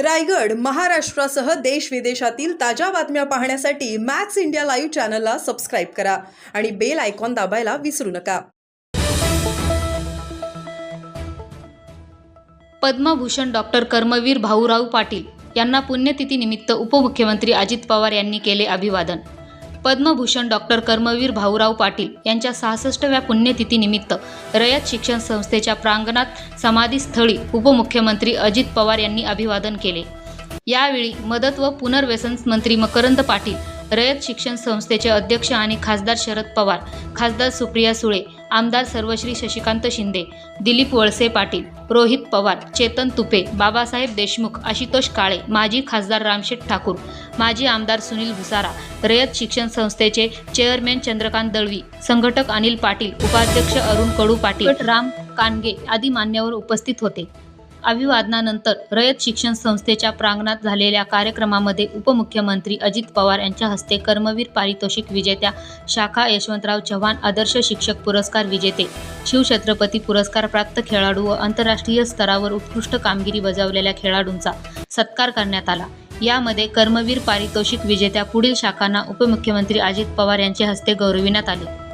रायगड महाराष्ट्रासह देश विदेशातील ताज्या बातम्या पाहण्यासाठी मॅक्स इंडिया लाईव्ह चॅनलला सबस्क्राईब करा आणि बेल आयकॉन दाबायला विसरू नका. पद्मभूषण डॉक्टर कर्मवीर भाऊराव पाटील यांना पुण्यतिथीनिमित्त उपमुख्यमंत्री अजित पवार यांनी केले अभिवादन. पद्मभूषण डॉक्टर कर्मवीर भाऊराव पाटील यांच्या सहासष्टव्या पुण्यतिथीनिमित्त रयत शिक्षण संस्थेच्या प्रांगणात समाधीस्थळी उपमुख्यमंत्री अजित पवार यांनी अभिवादन केले. यावेळी मदत व पुनर्वसन मंत्री मकरंद पाटील रयत शिक्षण संस्थेचे अध्यक्ष आणि खासदार शरद पवार खासदार सुप्रिया सुळे आमदार सर्वश्री शशिकांत शिंदे दिलीप वळसे पाटील रोहित पवार चेतन तुपे बाबासाहेब देशमुख आशुतोष काळे माजी खासदार रामशेठ ठाकूर माजी आमदार सुनील भुसारा रयत शिक्षण संस्थेचे चेअरमॅन चंद्रकांत दळवी संघटक अनिल पाटील उपाध्यक्ष अरुण कडू पाटील राम कानगे आदी मान्यवर उपस्थित होते. अभिवादनानंतर रयत शिक्षण संस्थेच्या प्रांगणात झालेल्या कार्यक्रमामध्ये उपमुख्यमंत्री अजित पवार यांच्या हस्ते कर्मवीर पारितोषिक विजेत्या शाखा यशवंतराव चव्हाण आदर्श शिक्षक पुरस्कार विजेते शिवछत्रपती पुरस्कार प्राप्त खेळाडू व आंतरराष्ट्रीय स्तरावर उत्कृष्ट कामगिरी बजावलेल्या खेळाडूंचा सत्कार करण्यात आला. यामध्ये कर्मवीर पारितोषिक विजेत्या पुढील शाखांना उपमुख्यमंत्री अजित पवार यांच्या हस्ते गौरविण्यात आले.